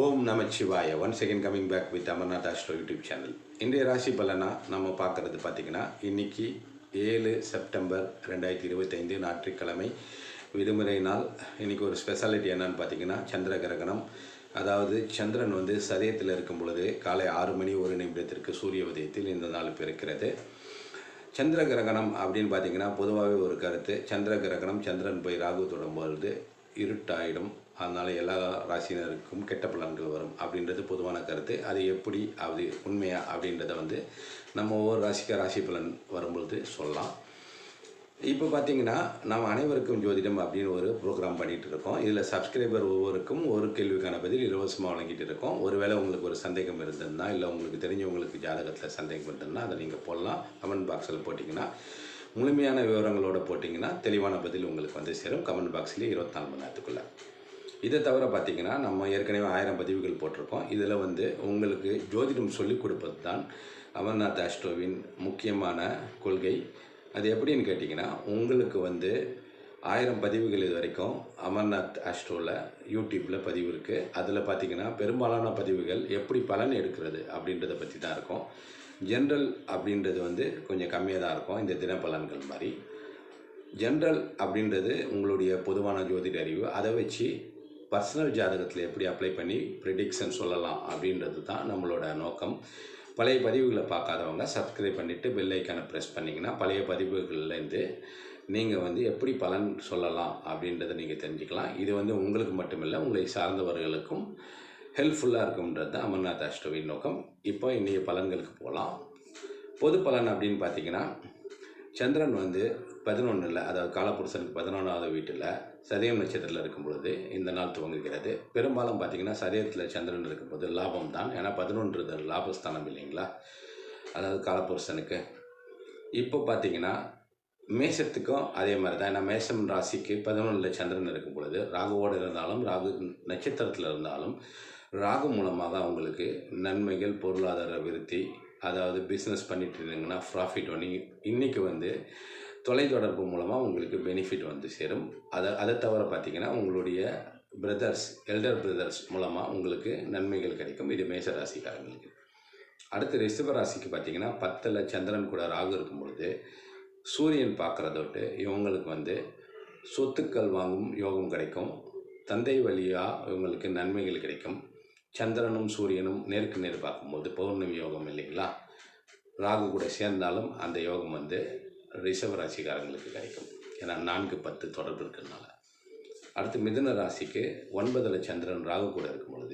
Om Namachivaya. One second coming back with Amarnath astro YouTube channel இன்றைய ராசி பலனா நம்ம பார்க்குறது பார்த்திங்கன்னா இன்னைக்கு ஏழு செப்டம்பர் ரெண்டாயிரத்தி இருபத்தைந்து ஞாயிற்றுக்கிழமை. விடுமுறை நாள். இன்றைக்கி ஒரு ஸ்பெஷாலிட்டி என்னன்னு பார்த்தீங்கன்னா சந்திர கிரகணம். அதாவது சந்திரன் வந்து சதயத்தில் இருக்கும் பொழுது காலை ஆறு மணி ஒரு நிமிடத்திற்கு சூரிய உதயத்தில் இந்த நாள் பிறக்கிறது. சந்திர கிரகணம் அப்படின்னு பார்த்தீங்கன்னா பொதுவாகவே ஒரு கருத்து. சந்திர கிரகணம் சந்திரன் போய் ராகு தொடும்பொழுது இருட்டாயிடும். அதனால் எல்லா ராசினருக்கும் கெட்ட பலன்கள் வரும் அப்படின்றது பொதுவான கருத்து. அது எப்படி அது உண்மையா அப்படின்றத வந்து நம்ம ஒவ்வொரு ராசிக்கு ராசி பலன் வரும்பொழுது சொல்லலாம். இப்போ பார்த்தீங்கன்னா நாம் அனைவருக்கும் ஜோதிடம் அப்படின்னு ஒரு ப்ரோக்ராம் பண்ணிகிட்டு இருக்கோம் இதில் சப்ஸ்கிரைபர் ஒவ்வொருக்கும் ஒரு கேள்விக்கான பதில் இலவசமாக வழங்கிட்டு இருக்கோம் ஒருவேளை உங்களுக்கு ஒரு சந்தேகம் இருந்ததுன்னா இல்லை உங்களுக்கு தெரிஞ்சவங்களுக்கு ஜாதகத்தில் சந்தேகம் இருந்ததுன்னா அதை நீங்கள் போடலாம். கமெண்ட் பாக்ஸில் போட்டிங்கன்னா முழுமையான விவரங்களோட போட்டிங்கன்னா தெளிவான பதில் உங்களுக்கு வந்து சேரும். கமெண்ட் பாக்ஸ்லேயே இருபத்தி நாலு மணி நேரத்துக்குள்ளே. இதை தவிர பார்த்தீங்கன்னா நம்ம ஏற்கனவே ஆயிரம் பதிவுகள் போட்டிருக்கோம். இதில் வந்து உங்களுக்கு ஜோதிடம் சொல்லிக் கொடுப்பது தான் அமர்நாத் ஆஸ்ட்ரோவின் முக்கியமான கொள்கை. அது எப்படின்னு கேட்டிங்கன்னா உங்களுக்கு வந்து ஆயிரம் பதிவுகள் இது வரைக்கும் அமர்நாத் ஆஸ்ட்ரோவில் யூடியூப்பில் பதிவு இருக்குது அதில் பார்த்தீங்கன்னா பெரும்பாலான பதிவுகள் எப்படி பலன் எடுக்கிறது அப்படின்றத பற்றி தான் இருக்கும். ஜென்ரல் அப்படின்றது வந்து கொஞ்சம் கம்மியாக தான் இருக்கும் இந்த தினப்பலன்கள் மாதிரி. ஜென்ரல் அப்படின்றது உங்களுடைய பொதுவான ஜோதிட அறிவு. அதை வச்சு பர்சனல் ஜாதகத்தில் எப்படி அப்ளை பண்ணி ப்ரிடிக்ஷன் சொல்லலாம் அப்படின்றது தான் நம்மளோட நோக்கம். பழைய பதிவுகளை பார்க்காதவங்க சப்ஸ்கிரைப் பண்ணிவிட்டு பெல் ஐக்கானை ப்ரெஸ் பண்ணிங்கன்னா பழைய பதிவுகள்லேருந்து நீங்கள் வந்து எப்படி பலன் சொல்லலாம் அப்படின்றத நீங்கள் தெரிஞ்சுக்கலாம். இது வந்து உங்களுக்கு மட்டுமில்லை உங்களை சார்ந்தவர்களுக்கும் ஹெல்ப்ஃபுல்லாக இருக்கும்ன்றது தான் அமர்நாத் அஷ்டவின் நோக்கம். இப்போ இன்றைய பலன்களுக்கு போகலாம். பொது பலன் அப்படின்னு பார்த்தீங்கன்னா சந்திரன் வந்து பதினொன்றில் அதாவது காலப்புருஷனுக்கு பதினொன்றாவது வீட்டில் சதயம் நட்சத்திரத்தில் இருக்கும் பொழுது இந்த நாள் துவங்குகிறது. பெரும்பாலும் பார்த்தீங்கன்னா சதயத்தில் சந்திரன் இருக்கும்போது லாபம் தான். ஏன்னா பதினொன்று லாபஸ்தானம் இல்லைங்களா? அதாவது காலப்புருஷனுக்கு இப்போ பார்த்தீங்கன்னா மேஷத்துக்கும் அதே மாதிரி தான் ஏன்னா மேஷம் ராசிக்கு பதினொன்றில் சந்திரன் இருக்கும் பொழுது ராகுவோடு இருந்தாலும் ராகு நட்சத்திரத்தில் இருந்தாலும் ராகு மூலமாக தான் அவங்களுக்கு நன்மைகள் பொருளாதார விருத்தி அதாவது பிஸ்னஸ் பண்ணிட்டு இருந்தீங்கன்னா ப்ராஃபிட் பண்ணி இன்றைக்கி வந்து தொலைத்தொடர்பு மூலமாக உங்களுக்கு பெனிஃபிட் வந்து சேரும். அதை அதை தவிர பார்த்தீங்கன்னா உங்களுடைய பிரதர்ஸ் எல்டர் பிரதர்ஸ் மூலமாக உங்களுக்கு நன்மைகள் கிடைக்கும். இது மேச ராசிக்காரங்களுக்கு. அடுத்து ரிஷப ராசிக்கு பார்த்தீங்கன்னா பத்தில் சந்திரன் கூட ராகு இருக்கும் பொழுது சூரியன் பார்க்குறதோட்டு இவங்களுக்கு வந்து சொத்துக்கள் வாங்கும் யோகம் கிடைக்கும். தந்தை வழியாக இவங்களுக்கு நன்மைகள் கிடைக்கும். சந்திரனும் சூரியனும் நேருக்கு நேர் பார்க்கும்போது பௌர்ணமி யோகம் இல்லைங்களா? ராகு கூட சேர்ந்தாலும் அந்த யோகம் வந்து ரிஷப ராசிக்காரங்களுக்கு கிடைக்கும். ஏன்னா நான்கு பத்து தொடர்பு இருக்கிறதுனால. அடுத்து மிதுன ராசிக்கு ஒன்பதில் சந்திரன் ராகு கூட இருக்கும் பொழுது